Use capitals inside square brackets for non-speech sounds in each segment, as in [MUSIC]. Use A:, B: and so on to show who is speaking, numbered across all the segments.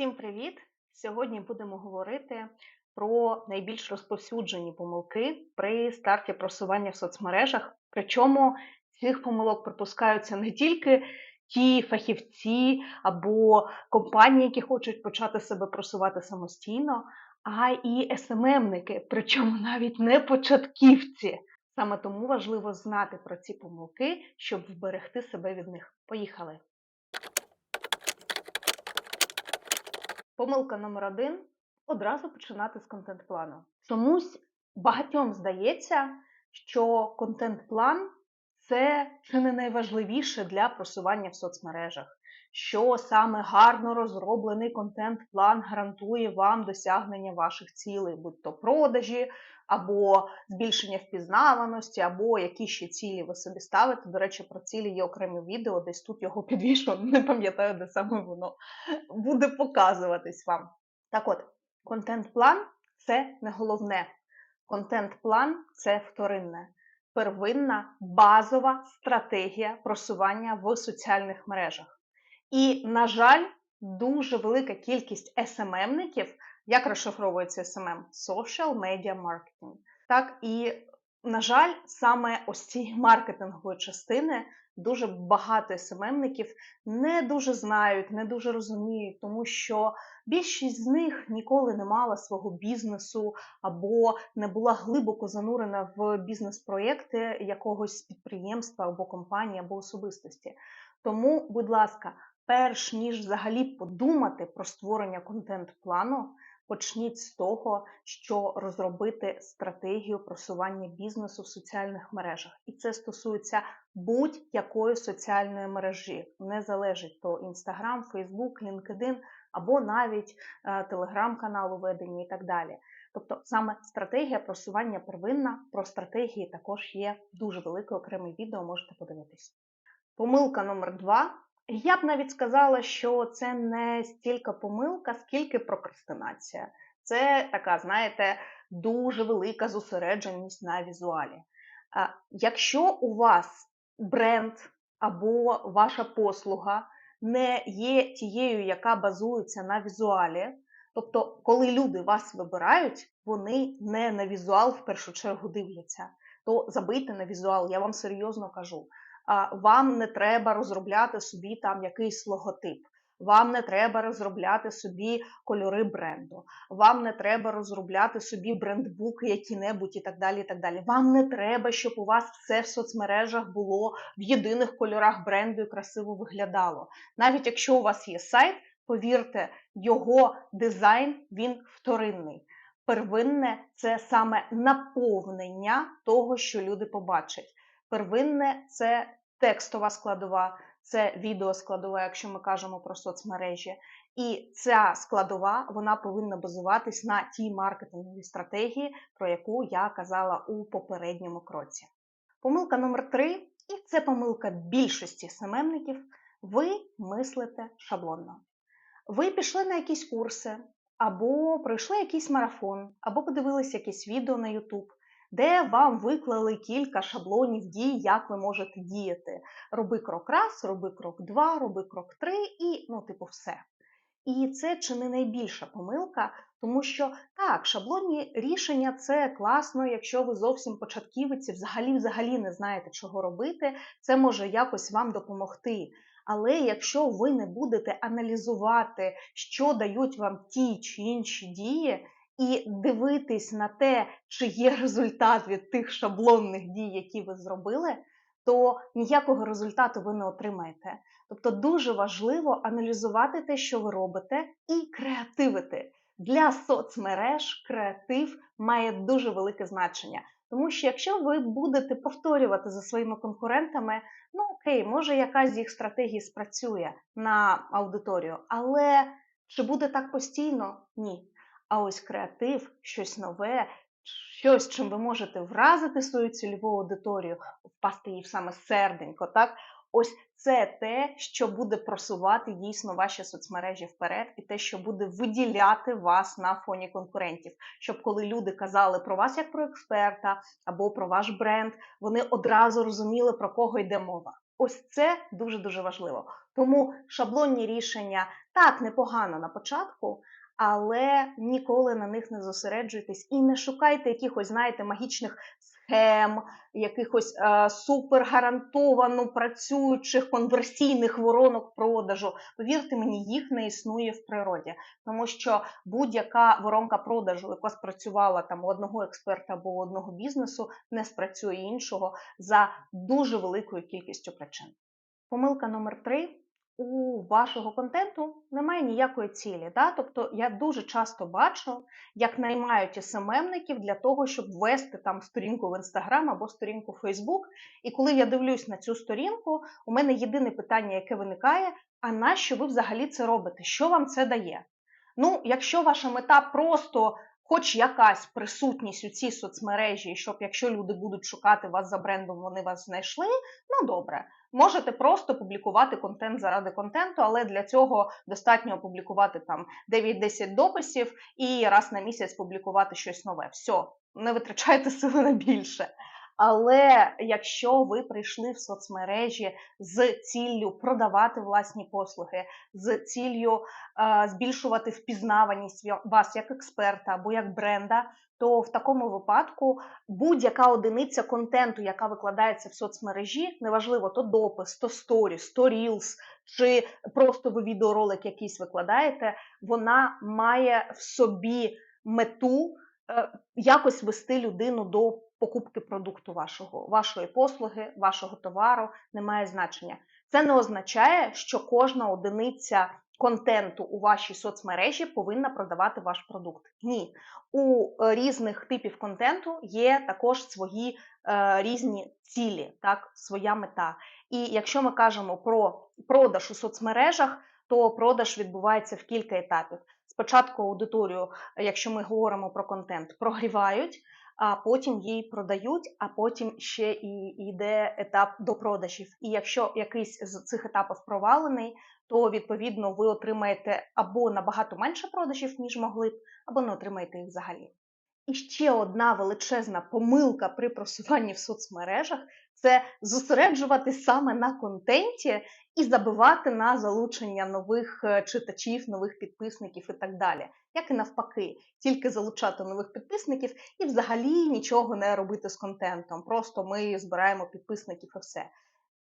A: Всім привіт! Сьогодні будемо говорити про найбільш розповсюджені помилки при старті просування в соцмережах. Причому цих помилок припускаються не тільки ті фахівці або компанії, які хочуть почати себе просувати самостійно, а і СММники, причому навіть не початківці. Саме тому важливо знати про ці помилки, щоб вберегти себе від них. Поїхали! Помилка номер один одразу починати з контент-плану. Чомусь багатьом здається, що контент-план це чи не найважливіше для просування в соцмережах, що саме гарно розроблений контент-план гарантує вам досягнення ваших цілей, будь то продажі, або збільшення впізнаваності, або які ще цілі ви собі ставите. До речі, про цілі є окреме відео, десь тут його підвішу, [LAUGHS] не пам'ятаю, де саме воно буде показуватись вам. Так от, контент-план це не головне. Контент-план це вторинне. Первинна базова стратегія просування в соціальних мережах. І, на жаль, дуже велика кількість СММників, як розшифровується СММ? Social Media Marketing. Так, і, на жаль, саме ось цієї маркетингової частини дуже багато СММників не дуже знають, не дуже розуміють, тому що більшість з них ніколи не мала свого бізнесу або не була глибоко занурена в бізнес-проєкти якогось підприємства або компанії, або особистості. Тому, будь ласка, перш ніж взагалі подумати про створення контент-плану, почніть з того, що розробити стратегію просування бізнесу в соціальних мережах. І це стосується будь-якої соціальної мережі, не залежить то Instagram, Facebook, LinkedIn або навіть телеграм-каналу ведення і так далі. Тобто саме стратегія просування первинна, про стратегії також є дуже велике окреме відео, можете подивитись. Помилка номер два. Я б навіть сказала, що це не стільки помилка, скільки прокрастинація. Це така, знаєте, дуже велика зосередженість на візуалі. Якщо у вас бренд або ваша послуга не є тією, яка базується на візуалі, тобто, коли люди вас вибирають, вони не на візуал в першу чергу дивляться, то забийте на візуал, я вам серйозно кажу вам не треба розробляти собі там якийсь логотип. Вам не треба розробляти собі кольори бренду, вам не треба розробляти собі брендбуки які-небудь і так далі. і так далі. Вам не треба, щоб у вас все в соцмережах було в єдиних кольорах бренду і красиво виглядало. Навіть якщо у вас є сайт, повірте, його дизайн він вторинний. Первинне це саме наповнення того, що люди побачать. Первинне це текстова складова, це відеоскладова, якщо ми кажемо про соцмережі. І ця складова вона повинна базуватись на тій маркетинговій стратегії, про яку я казала у попередньому кроці. Помилка номер три, і це помилка більшості СММників, ви мислите шаблонно. Ви пішли на якісь курси, або пройшли якийсь марафон, або подивилися якесь відео на YouTube, де вам виклали кілька шаблонів дій, як ви можете діяти. Роби крок раз, роби крок два, роби крок три і, ну, типу, все. І це чи не найбільша помилка, тому що так, шаблонні рішення це класно, якщо ви зовсім початківець і взагалі взагалі не знаєте, чого робити, це може якось вам допомогти. Але якщо ви не будете аналізувати, що дають вам ті чи інші дії, і дивитись на те, чи є результат від тих шаблонних дій, які ви зробили, то ніякого результату ви не отримаєте. Тобто дуже важливо аналізувати те, що ви робите, і креативити. Для соцмереж креатив має дуже велике значення. Тому що якщо ви будете повторювати за своїми конкурентами, ну окей, може якась з їх стратегій спрацює на аудиторію, але чи буде так постійно? Ні. А ось креатив, щось нове, щось, чим ви можете вразити свою цільову аудиторію, впасти їй в саме серденько, так? Ось це те, що буде просувати дійсно ваші соцмережі вперед, і те, що буде виділяти вас на фоні конкурентів. Щоб коли люди казали про вас як про експерта або про ваш бренд, вони одразу розуміли, про кого йде мова. Ось це дуже дуже важливо. Тому шаблонні рішення так непогано на початку, але ніколи на них не зосереджуйтесь і не шукайте якихось, знаєте, магічних схем, якихось е, супер гарантовано працюючих конверсійних воронок продажу. Повірте мені, їх не існує в природі, тому що будь-яка воронка продажу, яка спрацювала там у одного експерта або у одного бізнесу, не спрацює іншого за дуже великою кількістю причин. Помилка номер три. У вашого контенту немає ніякої цілі. Да? Тобто я дуже часто бачу, як наймають СММників для того, щоб ввести там сторінку в Інстаграм або сторінку в Фейсбук. І коли я дивлюсь на цю сторінку, у мене єдине питання, яке виникає: а нащо ви взагалі це робите? Що вам це дає? Ну, якщо ваша мета просто хоч якась присутність у цій соцмережі, щоб якщо люди будуть шукати вас за брендом, вони вас знайшли, ну добре. Можете просто публікувати контент заради контенту, але для цього достатньо опублікувати там 9-10 дописів і раз на місяць публікувати щось нове. Все, не витрачайте [LAUGHS] сили на більше. Але якщо ви прийшли в соцмережі з ціллю продавати власні послуги, з ціллю е, збільшувати впізнаваність вас як експерта або як бренда, то в такому випадку будь-яка одиниця контенту, яка викладається в соцмережі, неважливо, то допис, то сторіс, то рілс, чи просто ви відеоролик якийсь викладаєте, вона має в собі мету е, якось вести людину до покупки продукту вашого, вашої послуги, вашого товару, не має значення. Це не означає, що кожна одиниця контенту у вашій соцмережі повинна продавати ваш продукт. Ні, у е, різних типів контенту є також свої е, різні цілі, так, своя мета. І якщо ми кажемо про продаж у соцмережах, то продаж відбувається в кілька етапів. Спочатку аудиторію, якщо ми говоримо про контент, прогрівають а потім їй продають, а потім ще і йде етап до продажів. І якщо якийсь з цих етапів провалений, то відповідно ви отримаєте або набагато менше продажів, ніж могли б, або не отримаєте їх взагалі. І ще одна величезна помилка при просуванні в соцмережах це зосереджувати саме на контенті і забивати на залучення нових е, читачів, нових підписників і так далі. Як і навпаки, тільки залучати нових підписників і взагалі нічого не робити з контентом. Просто ми збираємо підписників і все.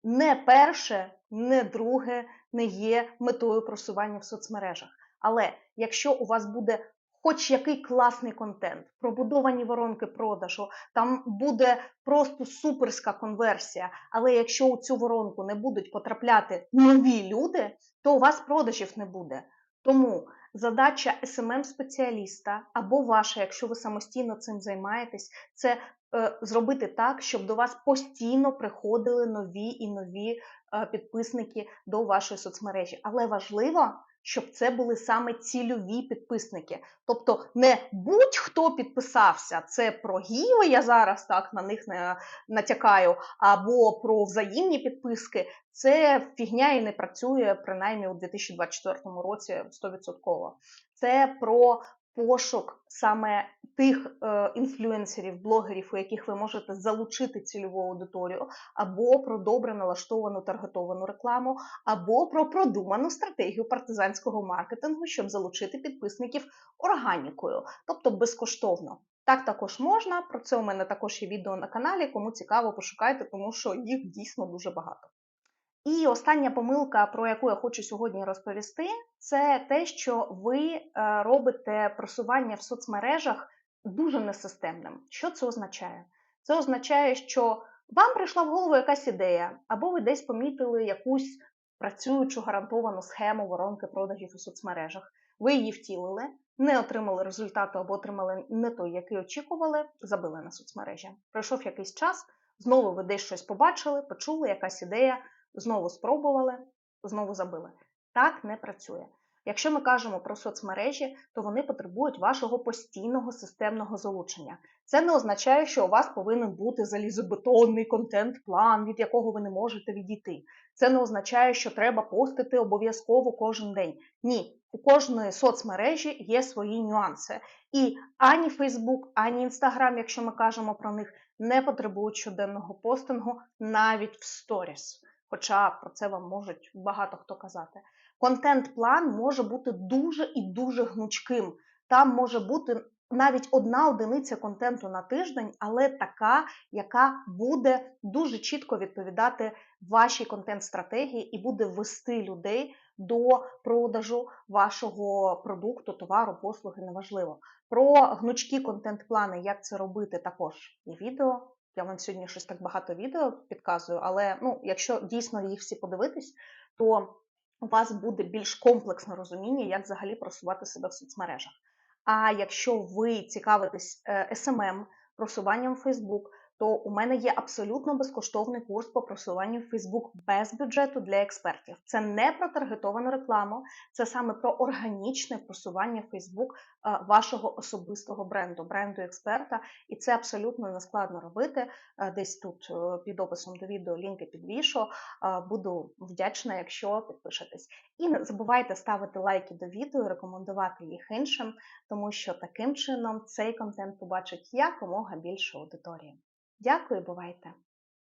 A: Не перше, не друге не є метою просування в соцмережах. Але якщо у вас буде хоч який класний контент, пробудовані воронки продажу, там буде просто суперська конверсія. Але якщо у цю воронку не будуть потрапляти нові люди, то у вас продажів не буде. Тому задача smm спеціаліста або ваша, якщо ви самостійно цим займаєтесь, це е, зробити так, щоб до вас постійно приходили нові і нові е, підписники до вашої соцмережі. Але важливо, щоб це були саме цільові підписники. Тобто не будь-хто підписався, це про гіви, я зараз так на них не натякаю, або про взаємні підписки. Це фігня і не працює принаймні у 2024 році 100%. Це про пошук саме тих е, інфлюенсерів, блогерів, у яких ви можете залучити цільову аудиторію, або про добре налаштовану таргетовану рекламу, або про продуману стратегію партизанського маркетингу, щоб залучити підписників органікою, тобто безкоштовно. Так також можна. Про це у мене також є відео на каналі. Кому цікаво, пошукайте, тому що їх дійсно дуже багато. І остання помилка, про яку я хочу сьогодні розповісти, це те, що ви е, робите просування в соцмережах дуже несистемним. Що це означає? Це означає, що вам прийшла в голову якась ідея, або ви десь помітили якусь працюючу гарантовану схему воронки продажів у соцмережах. Ви її втілили, не отримали результату або отримали не той, який очікували, забили на соцмережі. Пройшов якийсь час, знову ви десь щось побачили, почули, якась ідея знову спробували, знову забили. Так не працює. Якщо ми кажемо про соцмережі, то вони потребують вашого постійного системного залучення. Це не означає, що у вас повинен бути залізобетонний контент-план, від якого ви не можете відійти. Це не означає, що треба постити обов'язково кожен день. Ні, у кожної соцмережі є свої нюанси. І ані Фейсбук, ані Інстаграм, якщо ми кажемо про них, не потребують щоденного постингу навіть в сторіс хоча про це вам можуть багато хто казати. Контент-план може бути дуже і дуже гнучким. Там може бути навіть одна одиниця контенту на тиждень, але така, яка буде дуже чітко відповідати вашій контент-стратегії і буде вести людей до продажу вашого продукту, товару, послуги, неважливо. Про гнучкі контент-плани, як це робити, також є відео. Я вам сьогодні щось так багато відео підказую, але ну, якщо дійсно їх всі подивитись, то у вас буде більш комплексне розуміння, як взагалі просувати себе в соцмережах. А якщо ви цікавитесь СММ, просуванням в Facebook, то у мене є абсолютно безкоштовний курс по просуванню в Facebook без бюджету для експертів. Це не про таргетовану рекламу, це саме про органічне просування в Facebook е, вашого особистого бренду, бренду експерта. І це абсолютно не складно робити. Е, десь тут е, під описом до відео лінки підвішу. Буду вдячна, якщо підпишетесь. І не забувайте ставити лайки до відео, рекомендувати їх іншим, тому що таким чином цей контент побачить якомога більше аудиторії. Дякую, бувайте!